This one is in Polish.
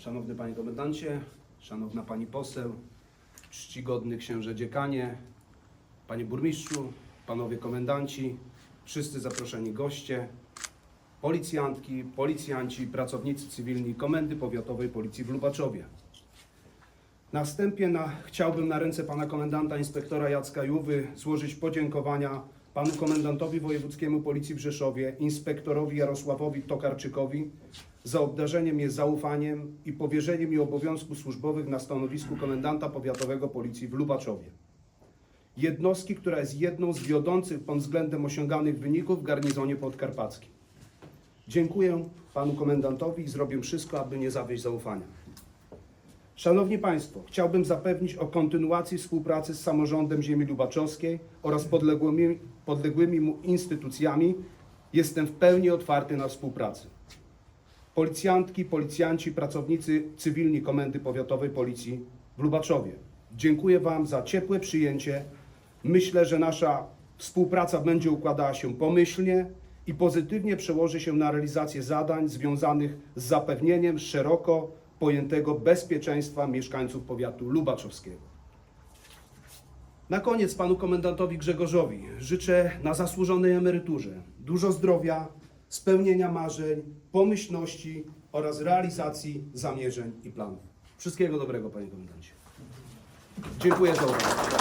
Szanowny Panie Komendancie, Szanowna Pani Poseł, Czcigodny Księże Dziekanie, Panie Burmistrzu, Panowie Komendanci, wszyscy zaproszeni goście, policjantki, policjanci, pracownicy cywilni Komendy Powiatowej Policji w Lubaczowie. Na wstępie na, chciałbym na ręce Pana Komendanta Inspektora Jacka Jówy złożyć podziękowania Panu Komendantowi Wojewódzkiemu Policji w Rzeszowie, Inspektorowi Jarosławowi Tokarczykowi za obdarzenie mnie zaufaniem i powierzenie mi obowiązków służbowych na stanowisku Komendanta Powiatowego Policji w Lubaczowie. Jednostki, która jest jedną z wiodących pod względem osiąganych wyników w garnizonie podkarpackim. Dziękuję Panu Komendantowi i zrobię wszystko, aby nie zawieść zaufania. Szanowni Państwo, chciałbym zapewnić o kontynuacji współpracy z samorządem ziemi lubaczowskiej oraz podległymi, podległymi mu instytucjami. Jestem w pełni otwarty na współpracę. Policjantki, policjanci, pracownicy cywilni Komendy Powiatowej Policji w Lubaczowie. Dziękuję Wam za ciepłe przyjęcie. Myślę, że nasza współpraca będzie układała się pomyślnie i pozytywnie przełoży się na realizację zadań związanych z zapewnieniem szeroko pojętego bezpieczeństwa mieszkańców powiatu lubaczowskiego. Na koniec panu komendantowi Grzegorzowi życzę na zasłużonej emeryturze dużo zdrowia, spełnienia marzeń, pomyślności oraz realizacji zamierzeń i planów. Wszystkiego dobrego, panie komendancie. Dziękuję za uwagę.